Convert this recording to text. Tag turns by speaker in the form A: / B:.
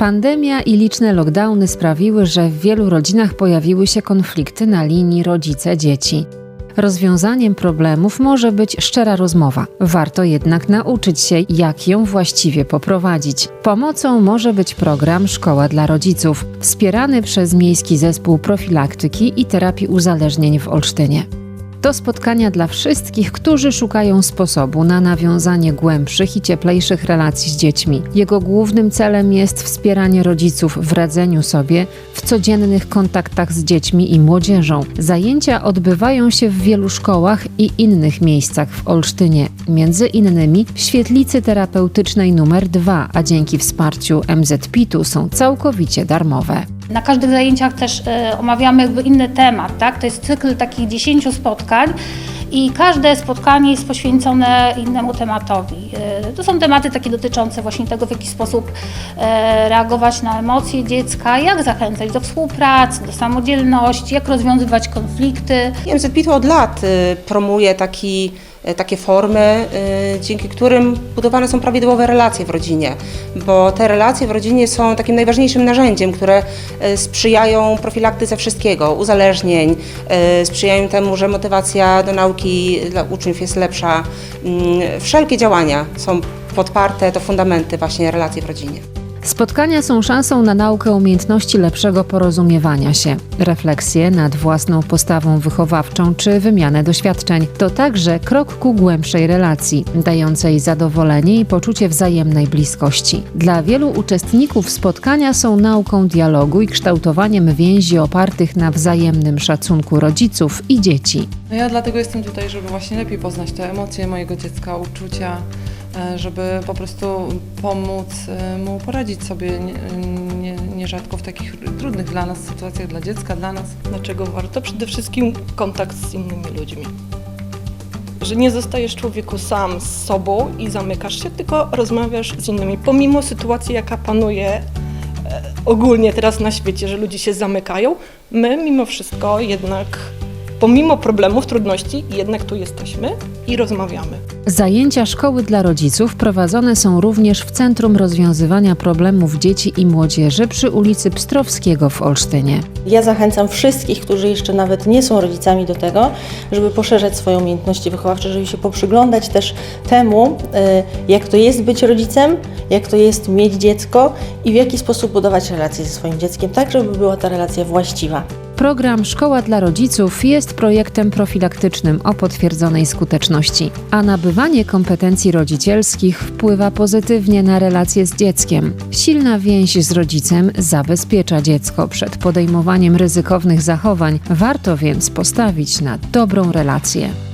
A: Pandemia i liczne lockdowny sprawiły, że w wielu rodzinach pojawiły się konflikty na linii rodzice-dzieci. Rozwiązaniem problemów może być szczera rozmowa. Warto jednak nauczyć się, jak ją właściwie poprowadzić. Pomocą może być program Szkoła dla Rodziców, wspierany przez Miejski Zespół Profilaktyki i Terapii Uzależnień w Olsztynie. To spotkania dla wszystkich, którzy szukają sposobu na nawiązanie głębszych i cieplejszych relacji z dziećmi. Jego głównym celem jest wspieranie rodziców w radzeniu sobie w codziennych kontaktach z dziećmi i młodzieżą. Zajęcia odbywają się w wielu szkołach i innych miejscach w Olsztynie, między innymi w świetlicy terapeutycznej numer 2, a dzięki wsparciu MZPIT-u są całkowicie darmowe.
B: Na każdych zajęciach też e, omawiamy jakby inny temat, tak? To jest cykl takich 10 spotkań i każde spotkanie jest poświęcone innemu tematowi. E, To są tematy takie dotyczące właśnie tego, w jaki sposób e, reagować na emocje dziecka, jak zachęcać do współpracy, do samodzielności, jak rozwiązywać konflikty.
C: MZPIT od lat y, promuje taki, takie formy, y, dzięki którym budowane są prawidłowe relacje w rodzinie, bo te relacje w rodzinie są takim najważniejszym narzędziem, które y, sprzyjają profilaktyce wszystkiego, uzależnień, sprzyjają temu, że motywacja do nauki dla uczniów jest lepsza. Mm, Wszelkie działania są podparte, to fundamenty właśnie relacji w rodzinie.
A: Spotkania są szansą na naukę umiejętności lepszego porozumiewania się, refleksję nad własną postawą wychowawczą czy wymianę doświadczeń. To także krok ku głębszej relacji, dającej zadowolenie i poczucie wzajemnej bliskości. Dla wielu uczestników spotkania są nauką dialogu i kształtowaniem więzi opartych na wzajemnym szacunku rodziców i dzieci.
D: No ja dlatego jestem tutaj, żeby właśnie lepiej poznać te emocje mojego dziecka, uczucia, żeby po prostu pomóc e, mu poradzić sobie nie- nierzadko w takich trudnych dla nas sytuacjach, dla dziecka, dla nas.
E: Dlaczego warto? Przede wszystkim kontakt z innymi ludźmi. Że nie zostajesz człowieku sam z sobą i zamykasz się, tylko rozmawiasz z innymi. Pomimo sytuacji, jaka panuje e, ogólnie teraz na świecie, że ludzie się zamykają, my mimo wszystko jednak, pomimo problemów, trudności, jednak tu jesteśmy i rozmawiamy.
A: Zajęcia szkoły dla rodziców prowadzone są również w Centrum Rozwiązywania Problemów Dzieci i Młodzieży przy ulicy Pstrowskiego w Olsztynie.
F: Ja zachęcam wszystkich, którzy jeszcze nawet nie są rodzicami do tego, żeby poszerzać swoje umiejętności wychowawcze, żeby się poprzyglądać też temu, y, jak to jest być rodzicem, jak to jest mieć dziecko i w jaki sposób budować relacje ze swoim dzieckiem, tak żeby była ta relacja właściwa.
A: Program Szkoła dla Rodziców jest projektem profilaktycznym o potwierdzonej skuteczności, a nabywanie kompetencji rodzicielskich wpływa pozytywnie na relacje z dzieckiem. Silna więź z rodzicem zabezpiecza dziecko przed podejmowaniem ryzykownych zachowań, warto więc postawić na dobrą relację.